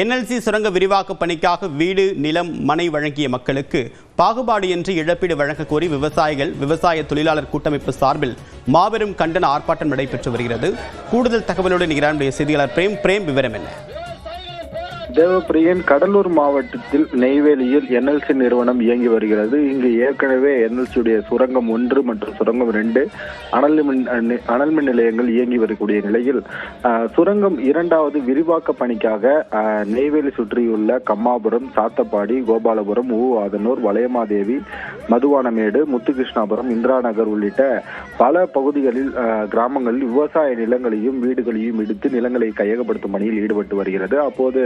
NLC சுரங்க விரிவாக்க பணிக்காக வீடு நிலம் மனை வழங்கிய மக்களுக்கு பாகுபாடு என்று இழப்பீடு வழங்க கோரி விவசாயிகள் விவசாய தொழிலாளர் கூட்டமைப்பு சார்பில் மாபெரும் கண்டன ஆர்ப்பாட்டம் நடைபெற்று வருகிறது. கூடுதல் தகவலுடன் இரானுடைய செய்தியாளர் பிரேம் பிரேம் விவரம் என்ன? தேவப்பிரியன் கடலூர் மாவட்டத்தில் நெய்வேலியில் என்எல்சி நிறுவனம் இயங்கி வருகிறது. இங்கு ஏற்கனவே என்எல்சியுடைய சுரங்கம் ஒன்று மற்றும் சுரங்கம் ரெண்டு அனல் மின் அனல் மின் நிலையங்கள் இயங்கி வரக்கூடிய நிலையில் சுரங்கம் இரண்டாவது விரிவாக்க பணிக்காக நெய்வேலி சுற்றியுள்ள கம்மாபுரம் சாத்தப்பாடி கோபாலபுரம் ஊ ஆதனூர் வளையமாதேவி மதுவானமேடு முத்துகிருஷ்ணாபுரம் இந்திரா நகர் உள்ளிட்ட பல பகுதிகளில் கிராமங்களில் விவசாய நிலங்களையும் வீடுகளையும் இடித்து நிலங்களை கையகப்படுத்தும் பணியில் ஈடுபட்டு வருகிறது. அப்போது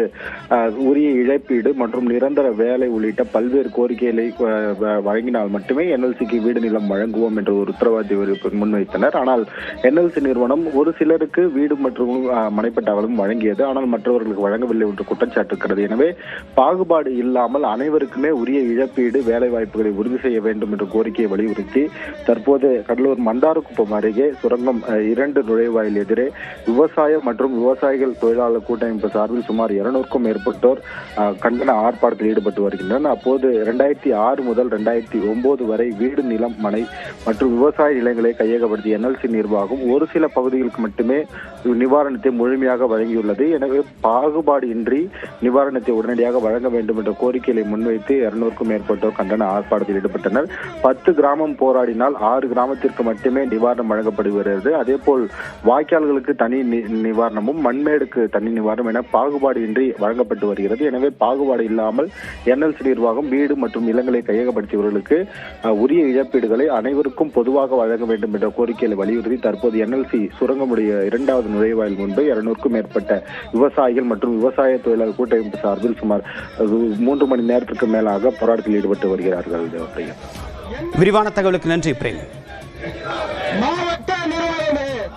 உரிய இழப்பீடு மற்றும் நிரந்தர வேலை உள்ளிட்ட பல்வேறு கோரிக்கைகளை வ- வழங்கினால் மட்டுமே என்எல்சிக்கு வீடு நிலம் வழங்குவோம் என்ற ஒரு உத்தரவாதத்தை முன்வைத்தனர். ஆனால் என்எல்சி நிறுவனம் ஒரு சிலருக்கு வீடு மற்றும் ஆஹ், மனைப்பட்டாவலும் வழங்கியது. ஆனால் மற்றவர்களுக்கு வழங்கவில்லை என்று குற்றச்சாட்டு இருக்கிறது எனவே பாகுபாடு இல்லாமல் அனைவருக்குமே உரிய இழப்பீடு வேலை வாய்ப்புகளை உறுதி செய்ய வேண்டும் என்ற கோரிக்கையை வலியுறுத்தி தற்போது கடலூர் மந்தாரக்குப்பம் அருகே சுரங்கம் இரண்டு நுழைவாயில் எதிரே விவசாயம் மற்றும் விவசாயிகள் தொழிலாளர் கூட்டமைப்பு சார்பில் சுமார் இருநூறுக்கும் மேற்பட்டோர் கண்டன ஆர்ப்பாட்டத்தில் ஈடுபட்டு வருகின்றனர். அப்போது இரண்டாயிரத்தி ஆறு முதல் ரெண்டாயிரத்தி ஒன்பது வரை வீடு நிலம் மனை மற்றும் விவசாய நிலங்களை கையகப்படுத்திய என்எல்சி நிர்வாகம் ஒரு சில பகுதிகளுக்கு மட்டுமே நிவாரணத்தை முழுமையாக வழங்கியுள்ளது. எனவே பாகுபாடு இன்றி நிவாரணத்தை உடனடியாக வழங்க வேண்டும் என்ற கோரிக்கைகளை முன்வைத்து இருநூறுக்கும் மேற்பட்டோர் கண்டன ஆர்ப்பாட்டத்தில் ஈடுபட்டனர். பத்து கிராமம் போராடினால் ஆறு கிராமத்திற்கு மட்டுமே நிவாரணம் வழங்கப்படுகிறது. அதேபோல் வாய்க்கால்களுக்கு தனி நி- நிவாரணமும் மண்மேடுக்கு தனி நிவாரணம் என பாகுபாடு இன்றி வழங்கப்பட்டு வருகிறது. எனவே பாகுபாடு இல்லாமல் என்எல்சி நிர்வாகம் வீடு மற்றும் நிலங்களை கையகப்படுத்தியவர்களுக்கு உரிய இழப்பீடுகளை அனைவருக்கும் பொதுவாக வழங்க வேண்டும் என்ற கோரிக்கையை வலியுறுத்தி தற்போது என்எல்சி சுரங்கமுடைய இரண்டாவது நுழைவாயில் முன்பு இருநூறுக்கும் மேற்பட்ட விவசாயிகள் மற்றும் விவசாய தொழிலாளர் கூட்டமைப்பு சார்பில் சுமார் மூன்று மணி நேரத்திற்கு மேலாக போராட்டத்தில் ஈடுபட்டு வருகிறார்கள். விரிவான தகவலுக்கு நன்றி பிரேம்.